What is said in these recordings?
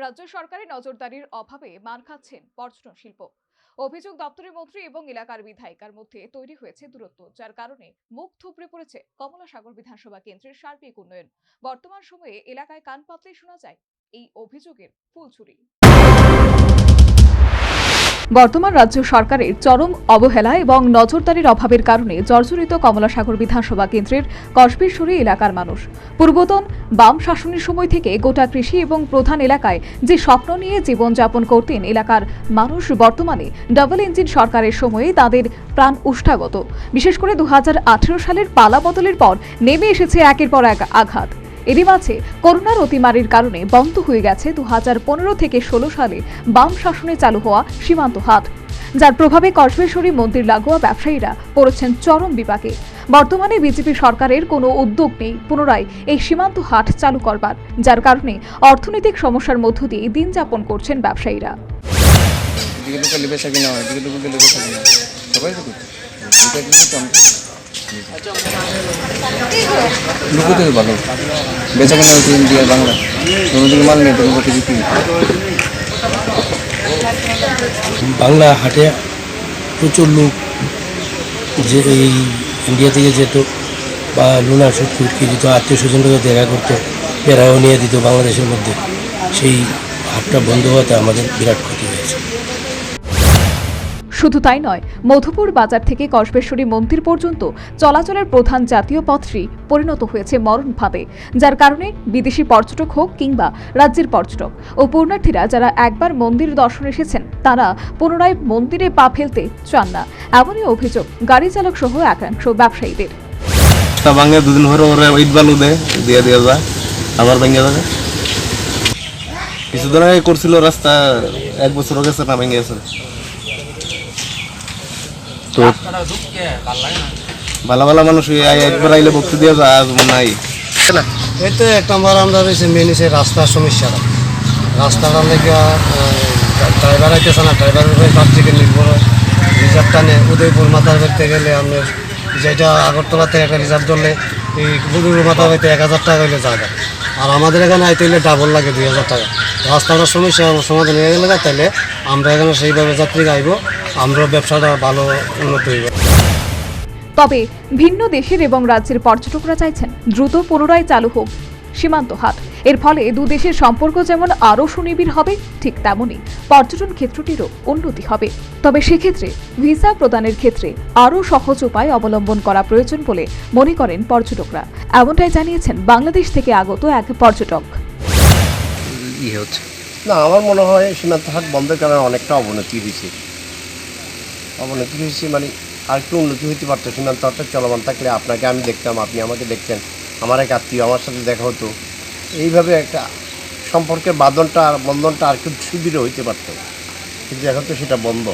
রাজ্য সরকারের নজরদারির অভাবে মার খাচ্ছেন পর্যটন শিল্প। অভিযোগ দপ্তরের মন্ত্রী এবং এলাকার বিধায়িকার মধ্যে তৈরি হয়েছে দূরত্ব, যার কারণে মুখ থুপড়ে পড়েছে কমলা সাগর বিধানসভা কেন্দ্রের সার্বিক উন্নয়ন। বর্তমান সময়ে এলাকায় কান পাতলেই শোনা যায়, এই অভিযোগের ফুলছুরি। বর্তমান রাজ্য সরকারের চরম অবহেলা এবং নজরদারির অভাবের কারণে জর্জরিত কমলাসাগর বিধানসভা কেন্দ্রের কসবেশ্বরী এলাকার মানুষ। পূর্বতন বাম শাসনের সময় থেকে গোটা কৃষি এবং প্রধান এলাকায় যে স্বপ্ন নিয়ে জীবনযাপন করতেন এলাকার মানুষ, বর্তমানে ডাবল ইঞ্জিন সরকারের সময়ে তাদের প্রাণ উষ্ঠাগত। বিশেষ করে দু হাজার আঠেরো সালের পালা বদলের পর নেমে এসেছে একের পর এক আঘাত। এরই মাঝে করোনার অতিমারির কারণে বন্ধ হয়ে গেছে দু হাজার পনেরো থেকে ষোলো সালে বাম শাসনে চালু হওয়া সীমান্ত হাট যার প্রভাবে কসবেশ্বরী মন্দির লাগোয়া ব্যবসায়ীরা পড়েছেন চরম বিপাকে। বর্তমানে বিজেপি সরকারের কোনো উদ্যোগ নেই, পুনরায় এই সীমান্ত হাট চালু করবার, যার কারণে অর্থনৈতিক সমস্যার মধ্য দিয়ে দিন যাপন করছেন ব্যবসায়ীরা। লুকোতে ভালো। বেচা কেনা হচ্ছে ইন্ডিয়া, বাংলা। অন্যদিকে মাল নেই তোমার কাছে বিক্রি বাংলা হাটে প্রচুর লোক যে এই ইন্ডিয়া থেকে যেত বা লুনা সুটকি দিত, আত্মীয় স্বজনকে দেখা করতো বেড়াও নিয়ে দিত বাংলাদেশের মধ্যে। সেই হাটটা বন্ধ হওয়াতে আমাদের বিরাট ক্ষতি হয়েছে। শুধু তাই নয়, মধুপুর বাজার থেকে কসবেশ্বরী মন্দির পর্যন্ত চলাচলের প্রধান জাতীয় পথটি পরিণত হয়েছে মরণভাবে যার কারণে বিদেশি পর্যটক হোক কিংবা রাজ্যের পর্যটক ও পূর্ণার্থীরা যারা একবার মন্দির দর্শন এসেছেন, তারা পুনরায় মন্দিরে পা ফেলতে চান না। এমনই অভিযোগ গাড়ি চালক সহ একাংশ ব্যবসায়ীদের। কিছুদিন আগে করছিল রাস্তা, এক বছর গেছে, না ভেঙে গেছে। তো ভালো ভালো মানুষ একবার আইলে ভক্তি দিয়ে যায় আজ নাই এই তো এক নম্বর আমরা রয়েছে মেন হচ্ছে রাস্তার সমস্যাটা রাস্তাটা লেগে ড্রাইভার আইতেছে না ড্রাইভারের উপরে তার থেকে নির্ভর। রিজার্ভ টানে উদয়পুর মাথার করতে গেলে আপনার যেটা আগরতলা থেকে একটা রিজার্ভ ধরলে এই উদয়পুর মাথা হইতে এক হাজার টাকা হইলে জায়গা। আর আমাদের এখানে আইতে হইলে ডাবল লাগে দুই হাজার টাকা। রাস্তাটার সমস্যা সমাধান হয়ে গেলে তাহলে আমরা এখানে সেইভাবে যাত্রী গাইব আমরা ব্যবসাটা ভালো উন্নত হইব। তবে ভিন্ন দেশের এবং রাজ্যের পর্যটকরা চাইছেন দ্রুত পুনরায় চালু হোক সীমান্ত হাট। এর ফলে দু দেশের সম্পর্ক যেমন আরও সুনিবিড় হবে ঠিক তেমনই পর্যটন ক্ষেত্রটিরও উন্নতি হবে। তবে সেক্ষেত্রে ভিসা প্রদানের ক্ষেত্রে আরও সহজ উপায় অবলম্বন করা প্রয়োজন বলে মনে করেন পর্যটকরা। এমনটাই জানিয়েছেন বাংলাদেশ থেকে আগত এক পর্যটক। না আমার মনে হয় সীমান্ত হাট বন্ধের কারণে অনেকটা অবনতি হয়েছে। অবনতি হয়েছে মানে আর একটু উন্নতি হইতে পারতো সীমান্ত হাটটা চলমান থাকলে আপনাকে আমি দেখতাম আপনি আমাকে দেখতেন আমার এক আত্মীয় আমার সাথে দেখা হতো। এইভাবে একটা সম্পর্কের বাঁধনটা আর বন্ধনটা আর একটু সুদৃঢ় হইতে পারতো। কিন্তু এখন তো সেটা বন্ধ।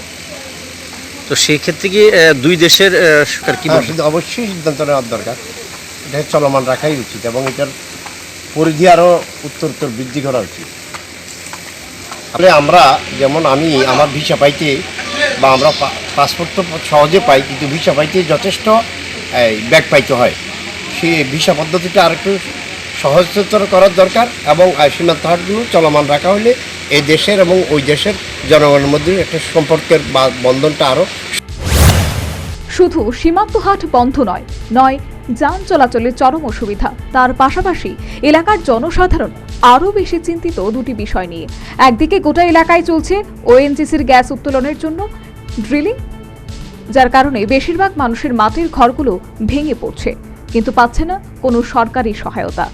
তো সেই ক্ষেত্রে কি দুই দেশের হ্যাঁ, অবশ্যই সিদ্ধান্ত নেওয়ার দরকার। এটা চলমান রাখাই উচিত এবং এটার পরিধি আরও উত্তর উত্তর বৃদ্ধি করা উচিত। তাহলে আমরা যেমন আমি আমার ভিসা পাইতে বা আমরা পাসপোর্ট তো সহজে পাই, কিন্তু ভিসা পাইতে যথেষ্ট ব্যাগ পাইতে হয়। সেই ভিসা পদ্ধতিটা আরেকটু সহজতর করার দরকার এবং সীমান্ত হাটগুলো চলমান রাখা হলে এই দেশের এবং ওই দেশের জনগণের মধ্যে একটা সম্পর্কের বা বন্ধনটা আরও শুধু সীমান্ত হাট বন্ধ নয় নয়, যান চলাচলের চরম অসুবিধা। তার পাশাপাশি এলাকার জনসাধারণ আরও বেশি চিন্তিত দুটি বিষয় নিয়ে। একদিকে গোটা এলাকায় চলছে ওএনজিসির গ্যাস উত্তোলনের জন্য ড্রিলিং যার কারণে বেশিরভাগ মানুষের মাটির ঘরগুলো ভেঙে পড়ছে, কিন্তু পাচ্ছে না কোনো সরকারি সহায়তা।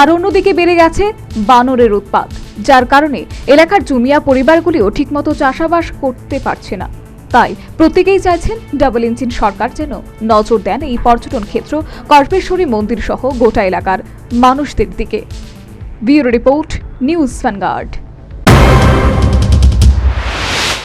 আর অন্যদিকে বেড়ে গেছে বানরের উৎপাত, যার কারণে এলাকার জুমিয়া পরিবারগুলিও ঠিকমতো চাষাবাস করতে পারছে না। তাই প্রত্যেকেই চাইছেন ডাবল ইঞ্জিন সরকার যেন নজর দেন এই পর্যটন ক্ষেত্র, কর্পেশ্বরী মন্দির সহ গোটা এলাকার মানুষদের দিকে। Bureau report, news vanguard